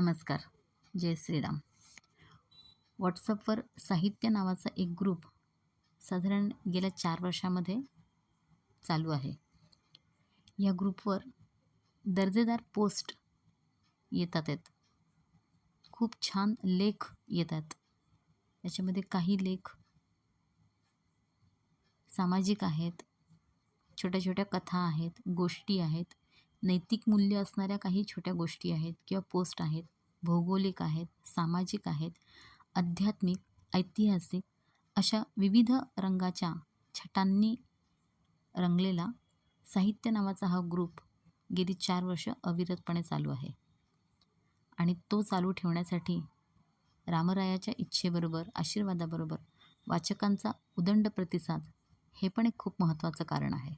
नमस्कार. जय श्रीराम. व्हॉट्सअपवर साहित्य नावाचा एक ग्रुप साधारण गेल्या चार वर्षामध्ये चालू आहे. या ग्रुपवर दर्जेदार पोस्ट येतात आहेत. खूप छान लेख येतात याच्यामध्ये काही लेख सामाजिक आहेत छोट्या छोट्या कथा आहेत गोष्टी आहेत. नैतिक मूल्य असणाऱ्या काही छोट्या गोष्टी आहेत किंवा पोस्ट आहेत भौगोलिक आहेत सामाजिक आहेत आध्यात्मिक ऐतिहासिक अशा विविध रंगाच्या छटांनी रंगलेला साहित्य नावाचा हा ग्रुप गेली चार वर्ष अविरतपणे चालू आहे. आणि तो चालू ठेवण्यासाठी रामरायाच्या इच्छेबरोबर आशीर्वादाबरोबर वाचकांचा उदंड प्रतिसाद हे पण एक खूप महत्त्वाचं कारण आहे.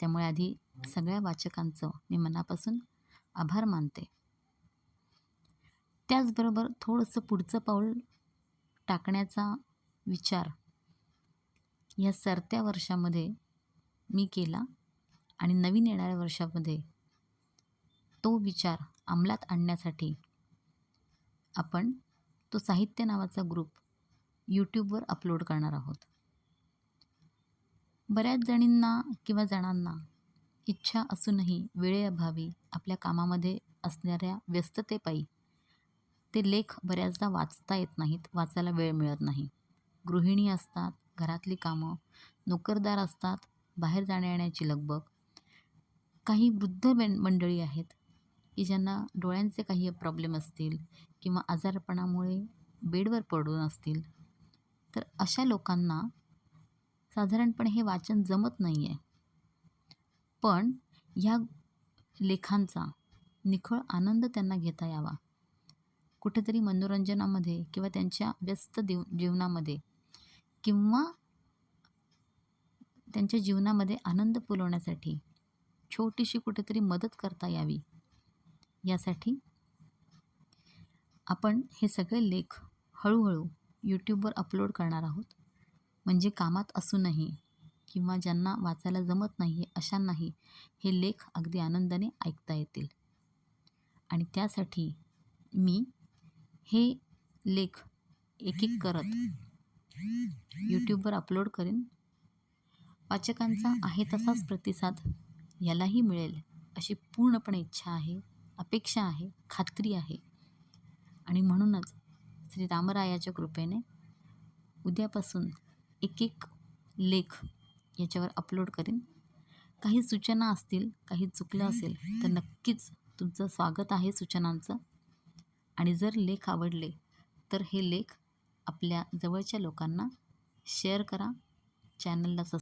त्यामुळे आधी सगळ्या वाचकांचं मी मनापासून आभार मानते. त्याचबरोबर थोडंसं पुढचं पाऊल टाकण्याचा विचार या सरत्या वर्षामध्ये मी केला आणि नवीन येणाऱ्या वर्षामध्ये तो विचार अंमलात आणण्यासाठी आपण तो साहित्य नावाचा ग्रुप यूट्यूबवर अपलोड करणार आहोत. बऱ्याच जणींना किंवा जणांना इच्छा असूनही वेळेअभावी आपल्या कामामध्ये असणाऱ्या व्यस्ततेपायी ते लेख बऱ्याचदा वाचता येत नाहीत वाचायला वेळ मिळत नाही. गृहिणी असतात घरातली कामं नोकरदार असतात बाहेर जाण्या येण्याची लगबग. काही वृद्ध मंडळी आहेत की ज्यांना डोळ्यांचे काही प्रॉब्लेम असतील किंवा आजारपणामुळे बेडवर पडून असतील. तर अशा लोकांना साधारणपणे हे वाचन जमत नाही आहे पण ह्या लेखांचा निखळ आनंद त्यांना घेता यावा. कुठेतरी मनोरंजनामध्ये किंवा त्यांच्या व्यस्त दिव जीवनामध्ये किंवा त्यांच्या जीवनामध्ये आनंद फुलवण्यासाठी छोटीशी कुठेतरी मदत करता यावी. यासाठी आपण हे सगळे लेख हळूहळू यूट्यूबवर अपलोड करणार आहोत. म्हणजे कामात असूनही किंवा ज्यांना वाचायला जमत नाही आहे अशांनाही हे लेख अगदी आनंदाने ऐकता येतील. आणि त्यासाठी मी हे लेख एक एक करत यूट्यूबवर अपलोड करेन. वाचकांचा आहे तसाच प्रतिसाद यालाही मिळेल अशी पूर्णपणे इच्छा आहे अपेक्षा आहे खात्री आहे. आणि म्हणूनच श्री रामरायाच्या कृपेने उद्यापासून एक एक लेख याच्यावर अपलोड करेन. काही सूचना असतील काही चुकलं असेल तर नक्कीच तुमचं स्वागत आहे सूचनांचं. आणि जर लेख आवडले तर हे लेख आपल्या जवळच्या लोकांना शेअर करा. चॅनलला सबस्क्राईब